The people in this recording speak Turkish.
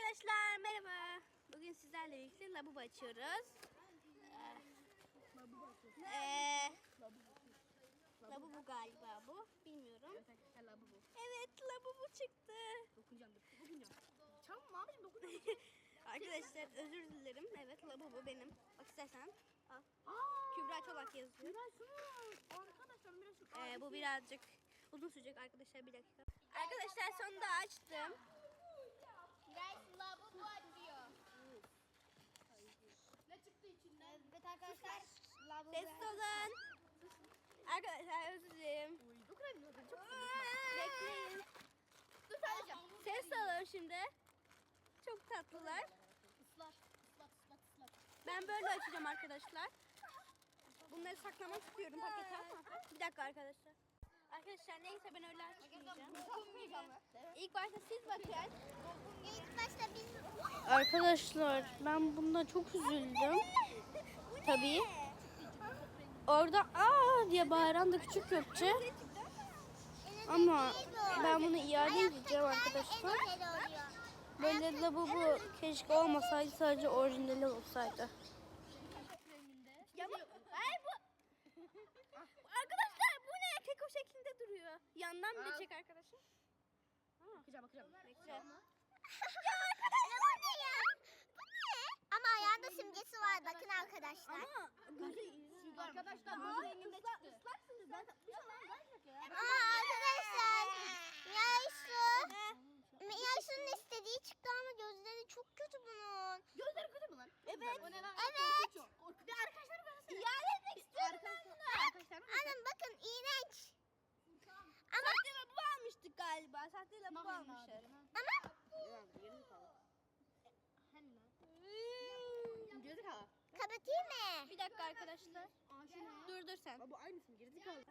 Arkadaşlar merhaba. Bugün sizlerle birlikte labubu açıyoruz. Ee, labubu galiba bu. Bilmiyorum. Evet labubu. Çıktı. Dokunacağım. Dokunacağım. Çabuk abicim dokunacağım. Arkadaşlar özür dilerim. Evet labubu benim. Bak istersen al. Kübra Çolak yazıyor. Arkadaşlar biraz. Ee, bu birazcık uzun sürecek arkadaşlar bir dakika. Arkadaşlar sonunda açtım. Guys, lavabo açıyor. Ne çıktı içinden? Evet arkadaşlar, lavabo. Ses olun. Arkadaşlar özür dilerim. Dokunamıyorum zaten. Çok Bekleyin. Dur söyleyeceğim. Ses alın şimdi. Çok tatlılar. Islat, ıslat, ıslat, ıslat. Ben böyle açacağım arkadaşlar. Bunları saklamak istiyorum pakete ama. Bir dakika arkadaşlar. Arkadaşlar neyse ben öyle açmayacağım. İlk başta siz bakın. İlk başta biz... Arkadaşlar ben bunda çok üzüldüm. Tabii. Orada aa diye bağıran da küçük köpçe. Ama ben bunu iade edeceğim arkadaşlar. Böyle lavabo keşke olmasaydı sadece orijinali olsaydı. Bu, ay bu. Arkadaşlar bu ne? Keko şeklinde duruyor. Yandan bir de çek arkadaşım. Bakacağım bakacağım. Bekle. Ya bu ne ya? Bu ne? Ama ayağında simgesi var bakın arkadaşlar. Ama gözü Arkadaşlar bu renginde çıktı. Islaksınız ben Ama arkadaşlar Yaysu Yaysu'nun istediği çıktı ama gözleri çok kötü bunun. Gözleri kötü mü lan? Evet. O ne lan? Evet. Korkunç. Arkadaşlar ben İade etmek istiyorum ben bunu. Arkadaşlar Anam bakın iğrenç. Ama Sahte lavabo almıştık galiba. Sahte lavabo almışlar. ama. Geri kalı. kapatayım mı? Arkadaşlar. Dur dur sen. Bu aynısı mı? Geri kalı.